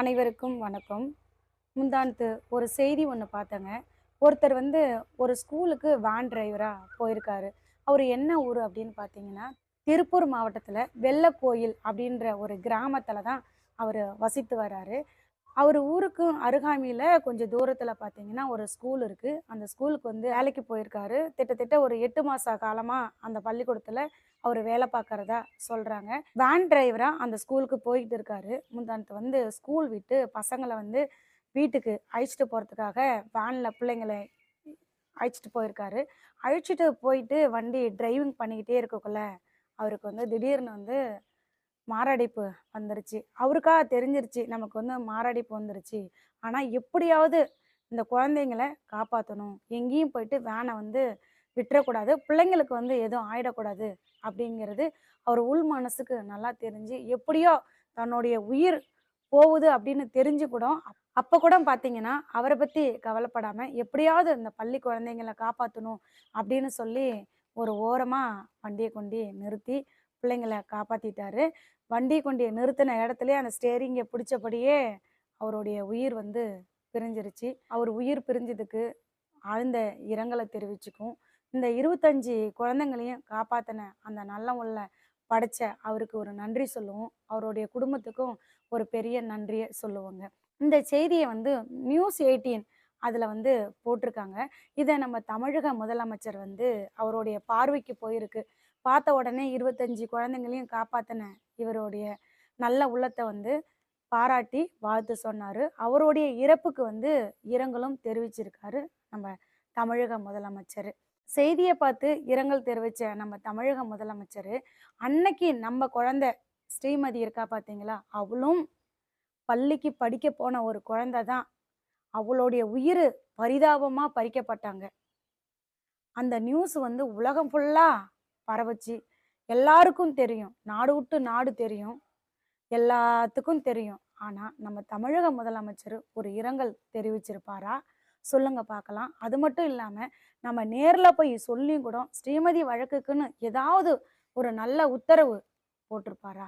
அனைவருக்கும் வணக்கம். முந்தானத்து ஒரு செய்தி ஒன்று பார்த்தேங்க. ஒருத்தர் வந்து ஒரு ஸ்கூலுக்கு வேன் டிரைவராக போயிருக்காரு. அவர் என்ன ஊர் அப்படின்னு பார்த்தீங்கன்னா திருப்பூர் மாவட்டத்தில் வெள்ளக்கோயில் அப்படின்ற ஒரு கிராமத்தில் தான் அவர் வசித்து வராரு. அவர் ஊருக்கும் அருகாமையில் கொஞ்சம் தூரத்தில் பார்த்தீங்கன்னா ஒரு ஸ்கூல் இருக்குது அந்த ஸ்கூலுக்கு வந்து வேலைக்கு போயிருக்காரு. கிட்டத்தட்ட ஒரு எட்டு மாத காலமாக அந்த பள்ளிக்கூடத்தில் அவர் வேலை பார்க்குறதா சொல்கிறாங்க வேன் டிரைவராக அந்த ஸ்கூலுக்கு போயிட்டு இருக்காரு. முந்தானத்து வந்து ஸ்கூல் விட்டு பசங்களை வந்து வீட்டுக்கு அழைச்சிட்டு போகிறதுக்காக வேனில் பிள்ளைங்களை அழைச்சிட்டு போயிருக்காரு. அழைச்சிட்டு போயிட்டு வண்டி டிரைவிங் பண்ணிக்கிட்டே இருக்கக்குள்ள அவருக்கு வந்து திடீர்னு வந்து மாரடைப்பு வந்துருச்சு. அவருக்கா தெரிஞ்சிருச்சு நமக்கு வந்து மாரடைப்பு வந்துருச்சு. ஆனால் எப்படியாவது இந்த குழந்தைங்கள காப்பாற்றணும் எங்கேயும் போயிட்டு வேனை வந்து விட்டுறக்கூடாது. பிள்ளைங்களுக்கு வந்து எதுவும் ஆயிடக்கூடாது அப்படிங்கிறது அவர் உள் மனசுக்கு நல்லா தெரிஞ்சு எப்படியோ தன்னுடைய உயிர் போகுது அப்படின்னு தெரிஞ்சு கூட அப்போ கூட பார்த்தீங்கன்னா அவரை பற்றி கவலைப்படாமல் எப்படியாவது இந்த பள்ளி குழந்தைங்களை காப்பாற்றணும் அப்படின்னு சொல்லி ஒரு ஓரமாக வண்டியை கொண்டு நிறுத்தி பிள்ளைங்களை காப்பாற்றிட்டாரு வண்டி கொண்டு நிறுத்தின இடத்துலயே அந்த ஸ்டேரிங்கை பிடிச்சபடியே அவருடைய உயிர் வந்து பிரிஞ்சிருச்சு. அவர் உயிர் பிரிஞ்சதுக்கு ஆழ்ந்த இரங்கலை தெரிவிச்சுக்கும். இந்த இருபத்தஞ்சி குழந்தைங்களையும் காப்பாற்றின அந்த நல்ல உள்ள படைச்ச அவருக்கு ஒரு நன்றி சொல்லுவோம். அவருடைய குடும்பத்துக்கும் ஒரு பெரிய நன்றியை சொல்லுவோங்க. இந்த செய்தியை வந்து நியூஸ் எயிட்டீன் அதில் வந்து போட்டிருக்காங்க. இதை நம்ம தமிழக முதலமைச்சர் வந்து அவருடைய பார்வைக்கு போயிருக்கு. பார்த்த உடனே இருபத்தஞ்சி குழந்தைங்களையும் காப்பாற்றின இவருடைய நல்ல உள்ளத்தை வந்து பாராட்டி வாழ்த்து சொன்னார். அவருடைய இறப்புக்கு வந்து இரங்கலும் தெரிவிச்சிருக்காரு நம்ம தமிழக முதலமைச்சர். செய்தியை பார்த்து இரங்கல் தெரிவித்த நம்ம தமிழக முதலமைச்சர் அன்னைக்கு நம்ம குழந்தை ஸ்ரீமதி இருக்கா பார்த்தீங்களா அவளும் பள்ளிக்கு படிக்க போன ஒரு குழந்தை தான். அவளுடைய உயிர் பரிதாபமாக பறிக்கப்பட்டாங்க. அந்த நியூஸ் வந்து உலகம் ஃபுல்லாக பரவச்சு. எல்லாருக்கும் தெரியும். நாடு விட்டு நாடு தெரியும். எல்லாத்துக்கும் தெரியும். ஆனால் நம்ம தமிழக முதலமைச்சர் ஒரு இரங்கல் தெரிவிச்சிருப்பாரா? சொல்லுங்க பார்க்கலாம். அது மட்டும் இல்லாமல் நம்ம நேரில் போய் சொல்லியும் கூட ஸ்ரீமதி வழக்குக்குன்னு ஏதாவது ஒரு நல்ல உத்தரவு போட்டிருப்பாரா?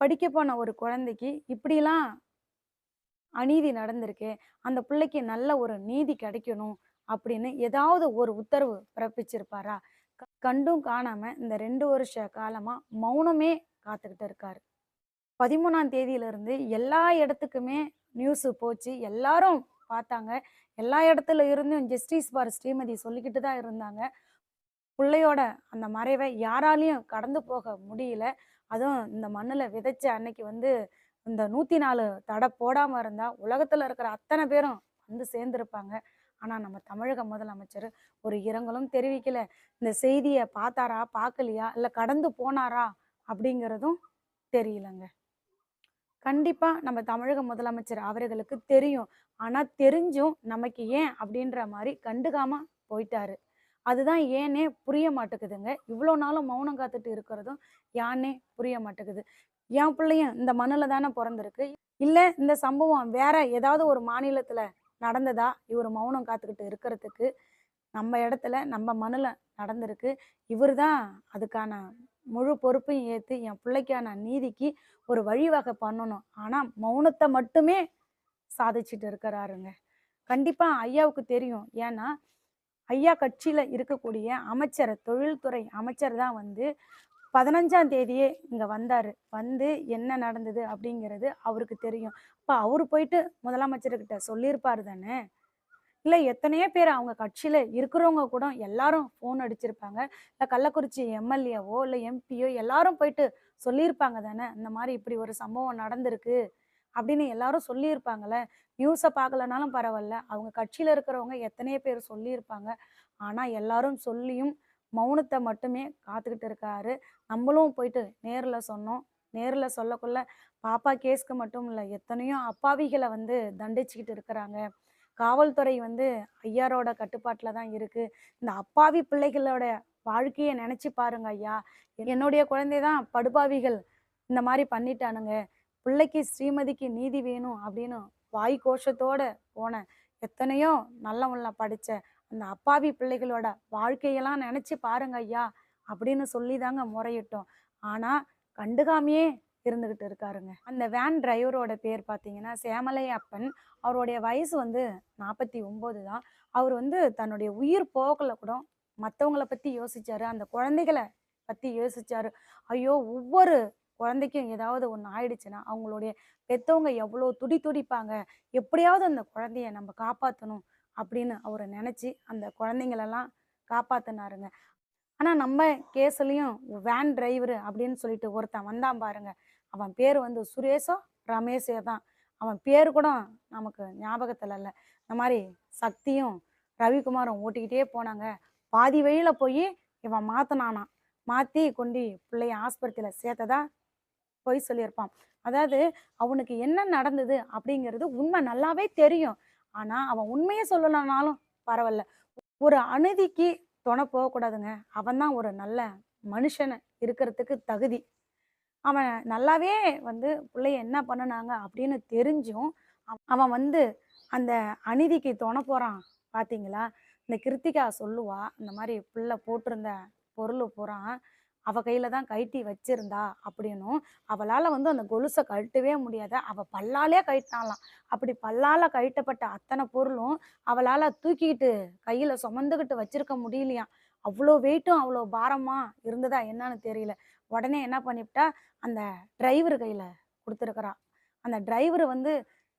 படிக்க போன ஒரு குழந்தைக்கு இப்படிலாம் அநீதி நடந்திருக்கு அந்த பிள்ளைக்கு நல்ல ஒரு நீதி கிடைக்கணும் அப்படின்னு ஏதாவது ஒரு உத்தரவு பிறப்பிச்சிருப்பாரா? கண்டும் காணாம இந்த ரெண்டு வருஷ காலமா மௌனமே காத்துக்கிட்டு இருக்காரு. பதிமூணாம் தேதியிலிருந்து எல்லா இடத்துக்குமே நியூஸ் போச்சு. எல்லாரும் பார்த்தாங்க. எல்லா இடத்துல இருந்தும் ஜஸ்டிஸ் பார் ஸ்ரீமதி சொல்லிக்கிட்டு தான் இருந்தாங்க. பிள்ளையோட அந்த மறைவை யாராலையும் கடந்து போக முடியல. அதுவும் இந்த மண்ணில் விதைச்ச அன்னைக்கு வந்து இந்த நூற்றி நாலு தடை போடாமல் இருந்தால் உலகத்தில் இருக்கிற அத்தனை பேரும் வந்து சேர்ந்துருப்பாங்க. ஆனால் நம்ம தமிழக முதலமைச்சர் ஒரு இரங்கலும் தெரிவிக்கல. இந்த செய்தியை பார்த்தாரா பார்க்கலையா இல்லை கடந்து போனாரா அப்படிங்கிறதும் தெரியலங்க. கண்டிப்பாக நம்ம தமிழக முதலமைச்சர் அவர்களுக்கு தெரியும். ஆனால் தெரிஞ்சும் நமக்கு ஏன் அப்படின்ற மாதிரி கண்டுக்காமல் போயிட்டாரு. அதுதான் ஏனே புரிய மாட்டேங்குதுங்க. இவ்வளோ நாளும் மௌனம் காத்துட்டு இருக்கிறதும் யானே புரிய மாட்டேங்குது. என் பிள்ளையும் இந்த மண்ணில் தானே பிறந்திருக்கு. இல்லை இந்த சம்பவம் வேற ஏதாவது ஒரு மாநிலத்தில் நடந்ததா? இவர் மௌனம் காத்துக்கிட்டு இருக்கிறதுக்கு நம்ம இடத்துல நம்ம மண்ணில் நடந்திருக்கு. இவர் தான் அதுக்கான முழு பொறுப்பையும் ஏற்று என் பிள்ளைக்கான நீதிக்கு ஒரு வழிவகை பண்ணணும். ஆனால் மௌனத்தை மட்டுமே சாதிச்சுட்டு இருக்கிறாருங்க. கண்டிப்பாக ஐயாவுக்கு தெரியும். ஏன்னா ஐயா கட்சியில் இருக்கக்கூடிய அமைச்சர் தொழில்துறை அமைச்சர் தான் வந்து பதினஞ்சாம் தேதியே இங்கே வந்தார். வந்து என்ன நடந்தது அப்படிங்கிறது அவருக்கு தெரியும். அப்போ அவர் போயிட்டு முதலமைச்சர்கிட்ட சொல்லியிருப்பார் தானே? இல்லை எத்தனையோ பேர் அவங்க கட்சியில் இருக்கிறவங்க கூட எல்லாரும் ஃபோன் அடிச்சிருப்பாங்க. இல்லை கள்ளக்குறிச்சி எம்எல்ஏவோ இல்லை எம்பியோ எல்லாரும் போயிட்டு சொல்லியிருப்பாங்க தானே? இந்த மாதிரி இப்படி ஒரு சம்பவம் நடந்திருக்கு அப்படின்னு எல்லாரும் சொல்லியிருப்பாங்கல்ல. நியூஸை பார்க்கலனாலும் பரவாயில்ல. அவங்க கட்சியில் இருக்கிறவங்க எத்தனையோ பேர் சொல்லியிருப்பாங்க. ஆனால் எல்லாரும் சொல்லியும் மௌனத்தை மட்டுமே காத்துக்கிட்டு இருக்காரு. நம்மளும் போயிட்டு நேரில் சொன்னோம். நேரில் சொல்லக்குள்ள பாப்பா கேஸ்க்கு மட்டும் இல்லை எத்தனையோ அப்பாவிகளை வந்து தண்டிச்சுக்கிட்டு இருக்கிறாங்க. காவல்துறை வந்து ஐயாரோட கட்டுப்பாட்டில் தான் இருக்குது இந்த அப்பாவி பிள்ளைகளோட வாழ்க்கையை நினச்சி பாருங்க ஐயா. என்னுடைய குழந்தை தான் படுபாவிகள் இந்த மாதிரி பண்ணிட்டானுங்க. பிள்ளைக்கு ஸ்ரீமதிக்கு நீதி வேணும் அப்படின்னு வாய் கோஷத்தோட போன எத்தனையோ நல்லவன்ல படித்த அந்த அப்பாவி பிள்ளைகளோட வாழ்க்கையெல்லாம் நினச்சி பாருங்க ஐயா அப்படின்னு சொல்லி தாங்க முறையிட்டோம். ஆனால் கண்டுக்காமையே இருந்துகிட்டு இருக்காருங்க. அந்த வேன் டிரைவரோட பேர் பார்த்தீங்கன்னா சேமலை அப்பன் அவருடைய வயசு வந்து நாற்பத்தி ஒம்பது தான். அவர் வந்து தன்னுடைய உயிர் போகல கூட மற்றவங்கள பற்றி யோசிச்சாரு. அந்த குழந்தைகளை பற்றி யோசிச்சாரு. ஐயோ ஒவ்வொரு குழந்தைக்கும் ஏதாவது ஒன்று ஆயிடுச்சுன்னா அவங்களுடைய பெற்றவங்க எவ்வளோ துடி துடிப்பாங்க. எப்படியாவது அந்த குழந்தைய நம்ம காப்பாற்றணும் அப்படின்னு அவரை நினச்சி அந்த குழந்தைங்களெல்லாம் காப்பாற்றினாருங்க ஆனால் நம்ம கேஸ்லேயும் வேன் டிரைவரு அப்படின்னு சொல்லிட்டு ஒருத்தன் வந்தான் பாருங்க. அவன் பேர் வந்து சுரேஷோ ரமேஷே தான். அவன் பேர் கூட நமக்கு ஞாபகத்தில் இல்லை. இந்த மாதிரி சக்தியும் ரவிக்குமாரும் ஓட்டிக்கிட்டே போனாங்க. பாதி வழியில் போய் இவன் மாற்றினானான் மாற்றி கொண்டு பிள்ளைய ஆஸ்பத்திரியில் சேர்த்ததா போய் சொல்லியிருப்பான். அதாவது அவனுக்கு என்ன நடந்தது அப்படிங்கிறது உண்மை நல்லாவே தெரியும். ஆனால் அவன் உண்மையை சொல்லலைனாலும் பரவாயில்ல. ஒரு அநீதிக்கு துணை போகக்கூடாதுங்க அவன் தான் ஒரு நல்ல மனுஷனை இருக்கிறதுக்கு தகுதி. அவன் நல்லாவே வந்து பிள்ளைய என்ன பண்ணுனாங்க? அப்படின்னு தெரிஞ்சும் அவன் வந்து அந்த அநீதிக்கு துணை போகிறான் பார்த்தீங்களா இந்த கிருத்திகா சொல்லுவா இந்த மாதிரி பிள்ளை போட்டிருந்த பொருள் பூரா அவ கையில தான் கழட்டி வச்சிருந்தா அப்படின்னும். அவளால வந்து அந்த கொலுசை கழட்டவே முடியாத. அவ பல்லாலே கழட்டினாலாம் அப்படி பல்லால கழட்டப்பட்ட அத்தனை பொருளும் அவளால தூக்கிக்கிட்டு கையில சுமந்துக்கிட்டு வச்சிருக்க முடியலையா அவ்வளோ வெயிட்டும் அவ்வளோ பாரமா இருந்ததா என்னன்னு தெரியல. உடனே என்ன பண்ணிவிட்டா அந்த டிரைவர் கையில கொடுத்துருக்குறா. அந்த டிரைவர் வந்து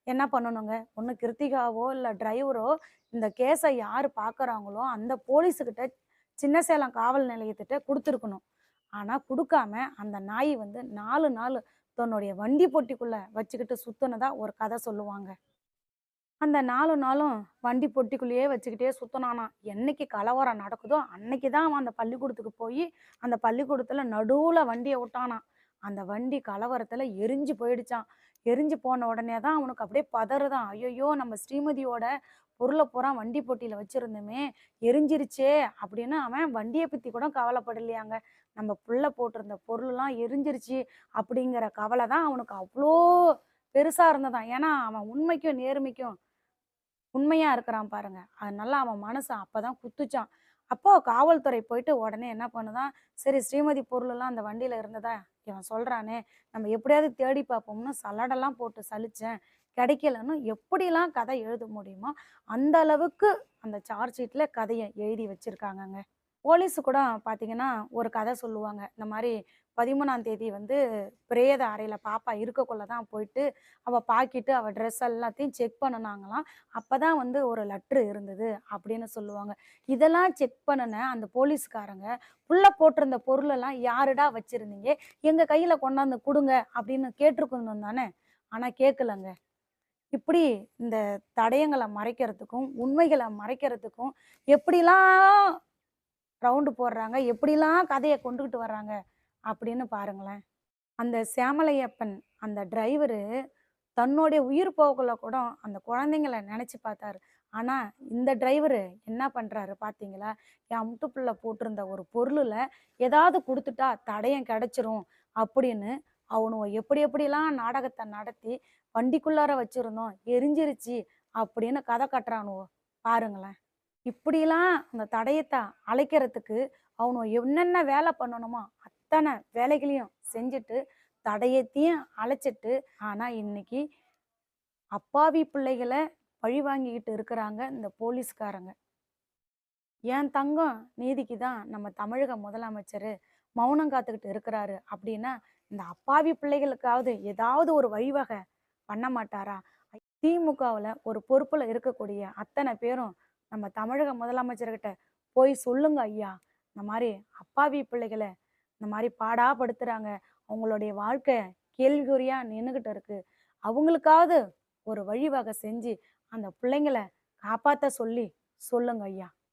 என்ன பண்ணணுங்க? ஒன்று கிருத்திகாவோ இல்லை டிரைவரோ இந்த கேஸை யார் பார்க்குறாங்களோ அந்த போலீஸுக்கிட்ட சின்ன சேலம் காவல் நிலையத்திட்ட கொடுத்துருக்கணும். ஆனால் கொடுக்காம அந்த நாய் வந்து நாலு நாள் தன்னுடைய வண்டி பொட்டிக்குள்ளே வச்சுக்கிட்டு சுத்தினதா ஒரு கதை சொல்லுவாங்க. அந்த நாலு நாளும் வண்டி பொட்டிக்குள்ளேயே வச்சுக்கிட்டே சுத்தினானா என்னைக்கு கலவரம் நடக்குதோ அன்னைக்கு தான் அவன் அந்த பள்ளிக்கூடத்துக்கு போய் அந்த பள்ளிக்கூடத்தில் நடுவில் வண்டியை விட்டானான் அந்த வண்டி கலவரத்தில் எரிஞ்சு போயிடுச்சான் எரிஞ்சு போன உடனே தான் அவனுக்கு அப்படியே பதறுதான். ஐயோ நம்ம ஸ்ரீமதியோட பொருளை பூரா வண்டி போட்டியில் வச்சுருந்தோமே எரிஞ்சிருச்சே அப்படின்னு அவன் வண்டியை பற்றி கூட கவலைப்படலையாங்க. நம்ம புள்ள போட்டிருந்த பொருள்லாம் எரிஞ்சிருச்சு அப்படிங்கிற கவலை தான் அவனுக்கு அவ்வளோ பெருசாக இருந்ததான். ஏன்னா அவன் உண்மைக்கும் நேர்மைக்கும் உண்மையாக இருக்கிறான் பாருங்க. அதனால அவன் மனசு அப்போ தான் குத்துச்சான். அப்போ காவல்துறை போயிட்டு உடனே என்ன பண்ணுதான்? சரி ஸ்ரீமதி பொருளெல்லாம் அந்த வண்டியில் இருந்ததா? இவன் சொல்கிறானே நம்ம எப்படியாவது தேடி பார்ப்போம்னு சலடெல்லாம் போட்டு சலிச்சேன். கிடைக்கலன்னு எப்படிலாம் கதை எழுத முடியுமோ அந்த அளவுக்கு அந்த சார்ஜ் ஷீட்டில் கதையை எழுதி வச்சுருக்காங்கங்க. போலீஸு கூட பார்த்தீங்கன்னா ஒரு கதை சொல்லுவாங்க. இந்த மாதிரி பதிமூணாம் தேதி வந்து பிரேத அறையில் பாப்பா இருக்கக்குள்ள தான் போயிட்டு அவள் பாக்கிட்டு அவள் ட்ரெஸ் எல்லாத்தையும் செக் பண்ணுனாங்கலாம் அப்போ தான் வந்து ஒரு லெட்ரு இருந்தது அப்படின்னு சொல்லுவாங்க. இதெல்லாம் செக் பண்ணின அந்த போலீஸ்காரங்க உள்ளே போட்டிருந்த பொருளெல்லாம் யாருடா வச்சுருந்தீங்க? எங்கள் கையில் கொண்டாந்து கொடுங்க அப்படின்னு கேட்டிருக்கணும் தானே? ஆனால் கேட்கலங்க இப்படி இந்த தடயங்களை மறைக்கிறதுக்கும் உண்மைகளை மறைக்கிறதுக்கும் எப்படிலாம் ரவுண்டு போடுறாங்க. எப்படிலாம் கதையை கொண்டுகிட்டு வர்றாங்க அப்படின்னு பாருங்களேன். அந்த சேமலையப்பன் அந்த டிரைவரு தன்னுடைய உயிர் போகக்குள்ள கூட அந்த குழந்தைங்கள நினைச்சு பார்த்தாரு. ஆனா இந்த டிரைவரு என்ன பண்றாரு பாத்தீங்களா என் முட்டுப்புள்ள போட்டிருந்த ஒரு பொருளில் ஏதாவது கொடுத்துட்டா தடயம் கிடைச்சிரும் அப்படின்னு அவனுவ எப்படி எப்படிலாம் நாடகத்தை நடத்தி வண்டிக்குள்ளார வச்சிருந்தோம் எரிஞ்சிருச்சு அப்படின்னு கதை கட்டுறானுவோ பாருங்களேன். இப்படிலாம் அந்த தடயத்தை அழைக்கிறதுக்கு அவனு என்னென்ன வேலை பண்ணணுமோ அத்தனை வேலைகளையும் செஞ்சுட்டு தடயத்தையும் அழைச்சிட்டு ஆனால் இன்னைக்கு அப்பாவி பிள்ளைகளை பழி வாங்கிக்கிட்டு இருக்கிறாங்க இந்த போலீஸ்காரங்க. என் தங்கம் நீதிக்கு தான் நம்ம தமிழக முதலமைச்சர் மௌனம் காத்துக்கிட்டு இருக்கிறாரு அப்படின்னா இந்த அப்பாவி பிள்ளைகளுக்காவது ஏதாவது ஒரு வழிவகை பண்ண மாட்டாரா? திமுகவில் ஒரு பொறுப்பில் இருக்கக்கூடிய அத்தனை பேரும் நம்ம தமிழக முதலமைச்சர்கிட்ட போய் சொல்லுங்க ஐயா. இந்த மாதிரி அப்பாவி பிள்ளைகளை இந்த மாதிரி பாடாப்படுத்துகிறாங்க அவங்களுடைய வாழ்க்கை கேள்விக்குறியா நின்றுகிட்டு இருக்கு. அவங்களுக்காவது ஒரு வழிவகை செஞ்சு அந்த பிள்ளைங்களை காப்பாற்ற சொல்லி சொல்லுங்க ஐயா.